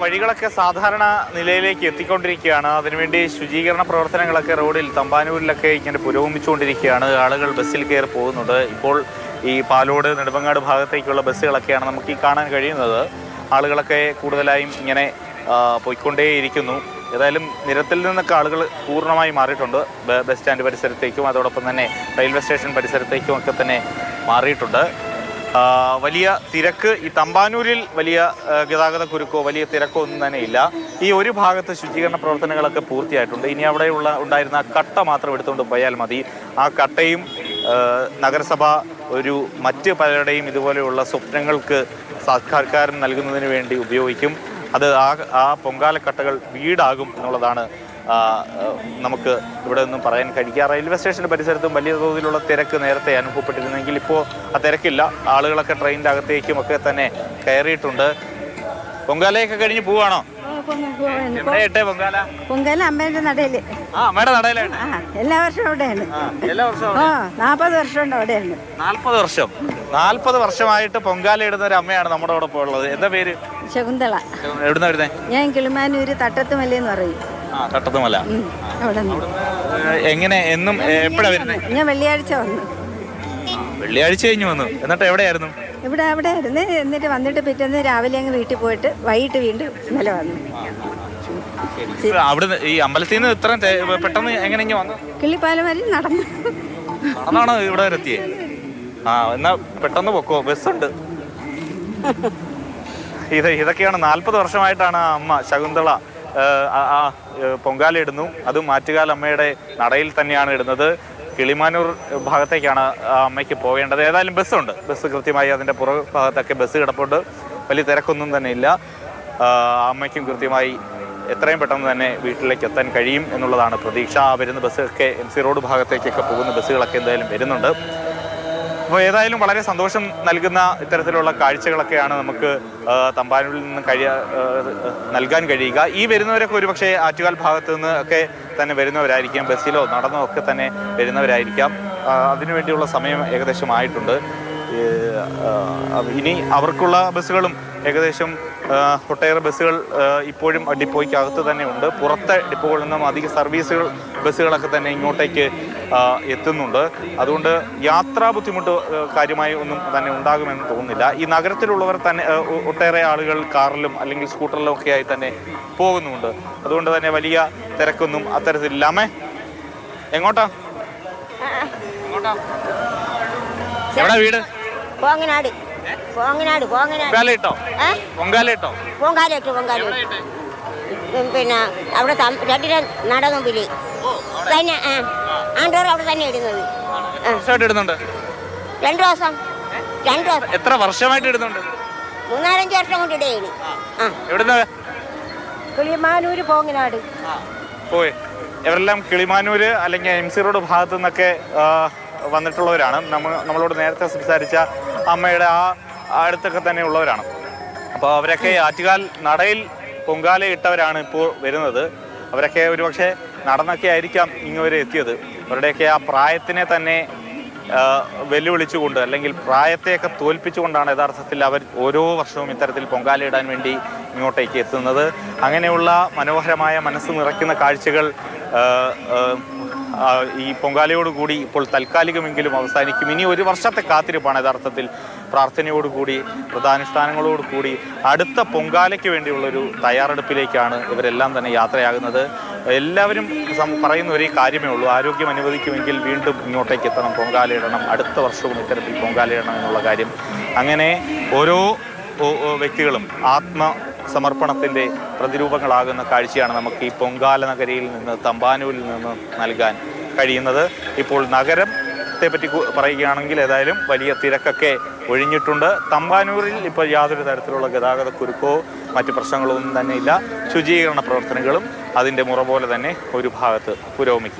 വഴികളൊക്കെ സാധാരണ നിലയിലേക്ക് എത്തിക്കൊണ്ടിരിക്കുകയാണ്. അതിനുവേണ്ടി ശുചീകരണ പ്രവർത്തനങ്ങളൊക്കെ റോഡിൽ തമ്പാനൂരിലൊക്കെ ഇങ്ങനെ പുരോഗമിച്ചുകൊണ്ടിരിക്കുകയാണ്. ആളുകൾ ബസ്സിൽ കയറി പോകുന്നുണ്ട് ഇപ്പോൾ ഈ പാലോട് നെടുമങ്ങാട് ഭാഗത്തേക്കുള്ള ബസ്സുകളൊക്കെയാണ് നമുക്ക് ഈ കാണാൻ കഴിയുന്നത്. ആളുകളൊക്കെ കൂടുതലായും ഇങ്ങനെ പോയിക്കൊണ്ടേയിരിക്കുന്നു. ഏതായാലും നിരത്തിൽ നിന്നൊക്കെ ആളുകൾ പൂർണമായി മാറിയിട്ടുണ്ട്. ബസ് സ്റ്റാൻഡ് പരിസരത്തേക്കും അതോടൊപ്പം തന്നെ റെയിൽവേ സ്റ്റേഷൻ പരിസരത്തേക്കും ഒക്കെ തന്നെ മാറിയിട്ടുണ്ട്. വലിയ തിരക്ക് ഈ തമ്പാനൂരിൽ വലിയ ഗതാഗത കുരുക്കോ വലിയ തിരക്കോ ഒന്നും തന്നെ ഇല്ല. ഈ ഒരു ഭാഗത്ത് ശുചീകരണ പ്രവർത്തനങ്ങളൊക്കെ പൂർത്തിയായിട്ടുണ്ട്. ഇനി അവിടെയുള്ള ഉണ്ടായിരുന്ന കട്ട മാത്രം എടുത്തുകൊണ്ട് പോയാൽ മതി. ആ കട്ടയും നഗരസഭ ഒരു മറ്റ് പലരുടെയും ഇതുപോലെയുള്ള സ്വപ്നങ്ങൾക്ക് സാക്ഷാത്കാരം നൽകുന്നതിന് വേണ്ടി ഉപയോഗിക്കും. അത് ആ ആ പൊങ്കാലക്കട്ടകൾ വീടാകും എന്നുള്ളതാണ് നമുക്ക് ഇവിടെ നിന്നും പറയാൻ കഴിയുക റെയിൽവേ സ്റ്റേഷന്റെ പരിസരത്തും വലിയ തോതിലുള്ള തിരക്ക് നേരത്തെ അനുഭവപ്പെട്ടിരുന്നെങ്കിൽ ഇപ്പോൾ ആ തിരക്കില്ല. ആളുകളൊക്കെ ട്രെയിനിന്റെ അകത്തേക്കും ഒക്കെ തന്നെ കയറിയിട്ടുണ്ട്. പൊങ്കാലയൊക്കെ കഴിഞ്ഞ് പോവാണോ? പൊങ്കാല? അമ്മേന്റെ നടയിൽ. എല്ലാ വർഷവും അവിടെയാണ്. നാപ്പത് വർഷം ഉണ്ട് അവിടെയാണ്. നാൽപ്പത് വർഷം. നാൽപ്പത് വർഷമായിട്ട് പൊങ്കാല ഇടുന്ന ഒരു അമ്മയാണ് നമ്മുടെ ഉള്ളത് എന്താ പേര്? ശകുന്തള. എവിടുന്ന ഞാൻ കിളിമാനൂര് തട്ടത്തുമല്ലെന്ന് പറയും. ഉം, അവിടെ എങ്ങനെ എന്നും എപ്പോഴാ വരുന്നത് ഞാൻ വെള്ളിയാഴ്ച വന്നു. വെള്ളിയാഴ്ച കഴിഞ്ഞു വന്നു. എന്നിട്ട് എവിടെയായിരുന്നു? ഇവിടെ അവിടെ ആയിരുന്നു എന്നിട്ട് വന്നിട്ട് പിറ്റേന്ന് രാവിലെ അങ്ങ് വീട്ടിൽ പോയിട്ട് വൈകിട്ട് വീണ്ടും ഇന്നലെ വന്നു. അവിടുന്ന് ഈ അമ്പലത്തിൽ നിന്ന് ഇത്ര പെട്ടെന്ന് എങ്ങനെ വന്നു? കിള്ളിപ്പാലം വരെ നടന്നു. നടന്നാണ് ഇവിടെ വരെ എത്തിയേ ആ എന്നാ പെട്ടെന്ന് പൊക്കോ ബസ്സുണ്ട്. ഇത് ഇതൊക്കെയാണ് നാൽപ്പത് വർഷമായിട്ടാണ് അമ്മ ശകുന്തള ആ- പൊങ്കാല ഇടുന്നു. അത് മാറ്റുകാൽ അമ്മയുടെ നടയിൽ തന്നെയാണ് ഇടുന്നത്. കിളിമാനൂർ ഭാഗത്തേക്കാണ് അമ്മയ്ക്ക് പോകേണ്ടത് ഏതായാലും ബസ്സുണ്ട്. ബസ് കൃത്യമായി അതിന്റെ പുറ ഭാഗത്തൊക്കെ ബസ് കിടപ്പുണ്ട്. വലിയ തിരക്കൊന്നും തന്നെ ഇല്ല. അമ്മയ്ക്കും കൃത്യമായി എത്രയും പെട്ടെന്ന് തന്നെ വീട്ടിലേക്ക് എത്താൻ കഴിയും എന്നുള്ളതാണ് പ്രതീക്ഷ. വരുന്ന ബസ്സൊക്കെ എം സി റോഡ് ഭാഗത്തേക്കൊക്കെ പോകുന്ന ബസ്സുകളൊക്കെ എന്തായാലും വരുന്നുണ്ട്. അപ്പോൾ ഏതായാലും വളരെ സന്തോഷം നൽകുന്ന ഇത്തരത്തിലുള്ള കാഴ്ചകളൊക്കെയാണ് നമുക്ക് തമ്പാനൂരിൽ നിന്ന് കഴിയ നൽകാൻ കഴിയുക. ഈ വരുന്നവരൊക്കെ ഒരുപക്ഷെ ആറ്റുകാൽ ഭാഗത്തു നിന്ന് ഒക്കെ തന്നെ വരുന്നവരായിരിക്കാം. ബസ്സിലോ നടന്നോ ഒക്കെ തന്നെ വരുന്നവരായിരിക്കാം. അതിനുവേണ്ടിയുള്ള സമയം ഏകദേശം ആയിട്ടുണ്ട്. ഇനി അവർക്കുള്ള ബസ്സുകളും ഏകദേശം ഒട്ടേറെ ബസ്സുകൾ ഇപ്പോഴും ഡിപ്പോയ്ക്കകത്ത് തന്നെ ഉണ്ട്. പുറത്തെ ഡിപ്പോകളിൽ നിന്നും അധിക സർവീസുകൾ ബസ്സുകളൊക്കെ തന്നെ ഇങ്ങോട്ടേക്ക് എത്തുന്നുണ്ട്. അതുകൊണ്ട് യാത്രാ ബുദ്ധിമുട്ട് കാര്യമായി ഒന്നും തന്നെ ഉണ്ടാകുമെന്ന് തോന്നുന്നില്ല. ഈ നഗരത്തിലുള്ളവർ തന്നെ ഒട്ടേറെ ആളുകൾ കാറിലും അല്ലെങ്കിൽ സ്കൂട്ടറിലും ഒക്കെ ആയി തന്നെ പോകുന്നുമുണ്ട്. അതുകൊണ്ട് തന്നെ വലിയ തിരക്കൊന്നും അത്തരത്തിലില്ല അമ്മേ എങ്ങോട്ടാ? എങ്ങോട്ടാ എവിടെ വീട്? പോങ്ങനാട്. പോങ്ങനാട് പോങ്ങനാട്. പിന്നെ അവിടെ രണ്ടിന് നട മുമ്പിൽ തന്നെ ആ ആണ്ടോർ അവിടെ തന്നെ ഇടുന്നത്. ഇടുന്നുണ്ട്. രണ്ടു ദിവസം. രണ്ടു ദിവസം. എത്ര വർഷമായിട്ട് ഇടുന്നുണ്ട്? മൂന്നാലഞ്ച് വർഷം കൊണ്ട് ഇടയാണ് എവിടുന്ന? കിളിമാനൂര് പോങ്ങനാട്. പോയി. ഇവരെല്ലാം കിളിമാനൂര് അല്ലെങ്കിൽ എം സി റോഡ് ഭാഗത്തു നിന്നൊക്കെ വന്നിട്ടുള്ളവരാണ്. നമ്മൾ നമ്മളോട് നേരത്തെ സംസാരിച്ച അമ്മയുടെ ആ അടുത്തൊക്കെ തന്നെ ഉള്ളവരാണ്. അപ്പോൾ അവരൊക്കെ ആറ്റുകാൽ നടയിൽ പൊങ്കാല ഇട്ടവരാണ് ഇപ്പോൾ വരുന്നത്. അവരൊക്കെ ഒരുപക്ഷെ നടന്നൊക്കെ ആയിരിക്കാം ഇങ്ങുവരെ എത്തിയത്. അവരുടെയൊക്കെ ആ പ്രായത്തിനെ തന്നെ വെല്ലുവിളിച്ചുകൊണ്ട് അല്ലെങ്കിൽ പ്രായത്തെയൊക്കെ തോൽപ്പിച്ചുകൊണ്ടാണ് യഥാർത്ഥത്തിൽ അവർ ഓരോ വർഷവും ഇത്തരത്തിൽ പൊങ്കാലയിടാൻ വേണ്ടി ഇങ്ങോട്ടേക്ക് എത്തുന്നത്. അങ്ങനെയുള്ള മനോഹരമായ മനസ്സ് നിറയ്ക്കുന്ന കാഴ്ചകൾ ഈ പൊങ്കാലയോടുകൂടി ഇപ്പോൾ തൽക്കാലികമെങ്കിലും അവസാനിക്കും. ഇനി ഒരു വർഷത്തെ കാത്തിരിപ്പാണ് യഥാർത്ഥത്തിൽ പ്രാർത്ഥനയോടുകൂടി വ്രതാനുഷ്ഠാനങ്ങളോടുകൂടി അടുത്ത പൊങ്കാലയ്ക്ക് വേണ്ടിയുള്ളൊരു തയ്യാറെടുപ്പിലേക്കാണ് ഇവരെല്ലാം തന്നെ യാത്രയാകുന്നത്. എല്ലാവരും പറയുന്ന ഒരേ കാര്യമേ ഉള്ളൂ. ആരോഗ്യം അനുവദിക്കുമെങ്കിൽ വീണ്ടും ഇങ്ങോട്ടേക്ക് എത്തണം. പൊങ്കാലയിടണം അടുത്ത വർഷവും ഇത്തരത്തിൽ പൊങ്കാലയിടണം എന്നുള്ള കാര്യം. അങ്ങനെ ഓരോ വ്യക്തികളും ആത്മ സമർപ്പണത്തിന്റെ പ്രതിരൂപങ്ങളാകുന്ന കാഴ്ചയാണ് നമുക്ക് ഈ പൊങ്കാല നഗരിയിൽ നിന്ന് തമ്പാനൂരിൽ നിന്ന് നൽകാൻ കഴിയുന്നത്. ഇപ്പോൾ നഗരത്തെ പറ്റി പറയുകയാണെങ്കിൽ ഏതായാലും വലിയ തിരക്കൊക്കെ ഒഴിഞ്ഞിട്ടുണ്ട്. തമ്പാനൂരിൽ ഇപ്പോൾ യാതൊരു തരത്തിലുള്ള ഗതാഗത കുരുക്കോ മറ്റ് പ്രശ്നങ്ങളോ ഒന്നും തന്നെ ഇല്ല. ശുചീകരണ പ്രവർത്തനങ്ങളും അതിന്റെ മുറ പോലെ തന്നെ ഒരു ഭാഗത്ത് പുരോഗമിക്കും